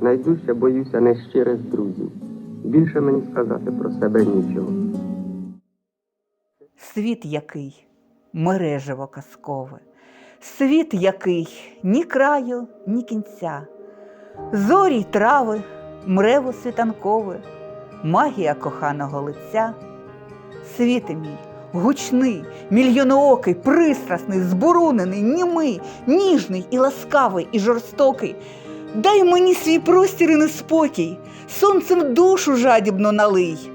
найдужче боюся нещирих друзів. Більше мені сказати про себе нічого. Світ який мережево казкове, світ який ні краю, ні кінця, зорі й трави, мрево світанкове, магія коханого лиця. Світи мій, гучний, мільйоноокий, пристрасний, збурунений, німий, ніжний і ласкавий, і жорстокий. Дай мені свій простір і неспокій, сонцем душу жадібно налий.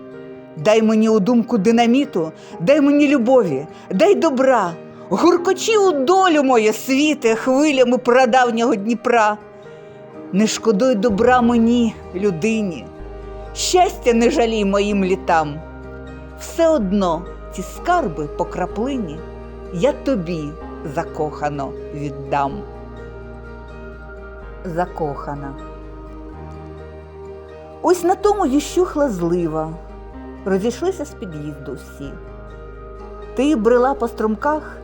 Дай мені у думку динаміту, дай мені любові, дай добра, гуркочі у долю моє світе хвилями прадавнього Дніпра. Не шкодуй добра мені, людині, щастя не жалій моїм літам. Все одно ці скарби по краплині я тобі закохано віддам. Закохана. Ось на тому ющухла злива, розійшлися з під'їзду всі. Ти брела по струмках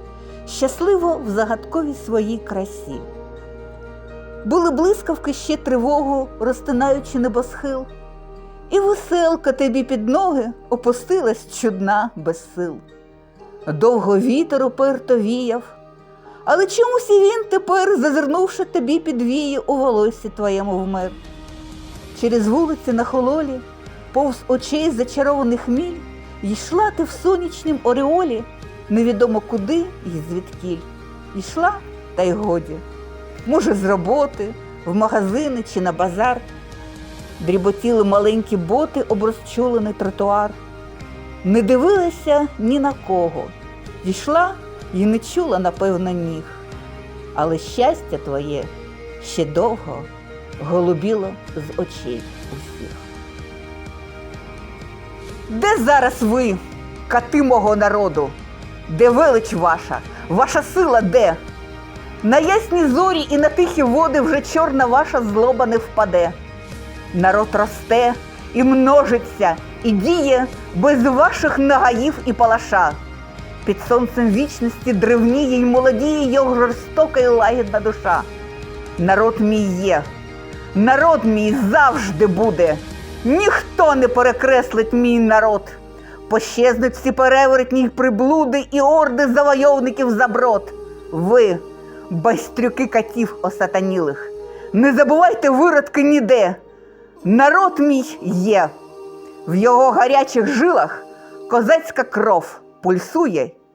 щасливо в загадковій своїй красі. Були блискавки ще тривогу, розтинаючи небосхил, і веселка тобі під ноги опустилась чудна без сил. Довго вітер уперто віяв, але чомусь і він тепер, зазирнувши тобі під вії, у волосі твоєму вмер. Через вулиці на хололі, повз очей зачарованих міль, йшла ти в сонячнім ореолі, невідомо куди і звідкіль. Йшла, та й годі. Може, з роботи, в магазини чи на базар. Дріботіли маленькі боти об розчулений тротуар. Не дивилася ні на кого. Йшла і не чула, напевно, ніг. Але щастя твоє ще довго голубіло з очей усіх. Де зараз ви, кати мого народу? Де велич ваша, ваша сила де? На ясні зорі і на тихі води вже чорна ваша злоба не впаде. Народ росте і множиться, і діє без ваших нагаїв і палаша. Під сонцем вічності древніє й молодіє його жорстока і лагідна душа. Народ мій є, народ мій завжди буде. Ніхто не перекреслить мій народ. Пощезнуть всі перевертні приблуди і орди завойовників заброд. Ви, байстрюки катів осатанілих, не забувайте виродки ніде. Народ мій є. В його гарячих жилах козацька кров пульсує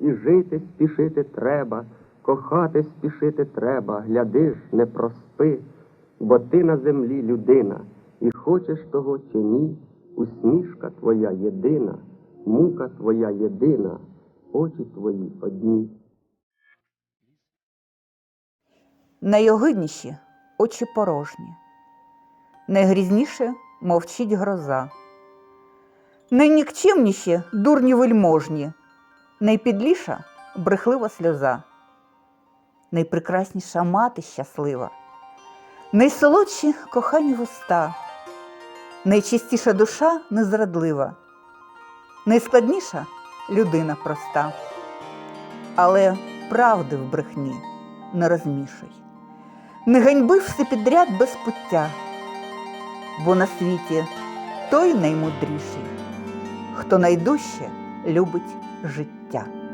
і жити спішити треба, кохати спішити треба, гляди ж, не проспи, бо ти на землі людина, і хочеш того чи ні, усмішка твоя єдина, мука твоя єдина, очі твої одні. Найогидніші очі порожні, найгрізніше мовчить гроза, найнікчемніші дурні вельможні, найпідліша брехлива сльоза, найпрекрасніша мати щаслива, найсолодші кохані вуста, найчистіша душа незрадлива, найскладніша людина проста, але правди в брехні не розмішуй. Не ганьби все підряд без пуття, бо на світі той наймудріший, хто найдужче любить життя.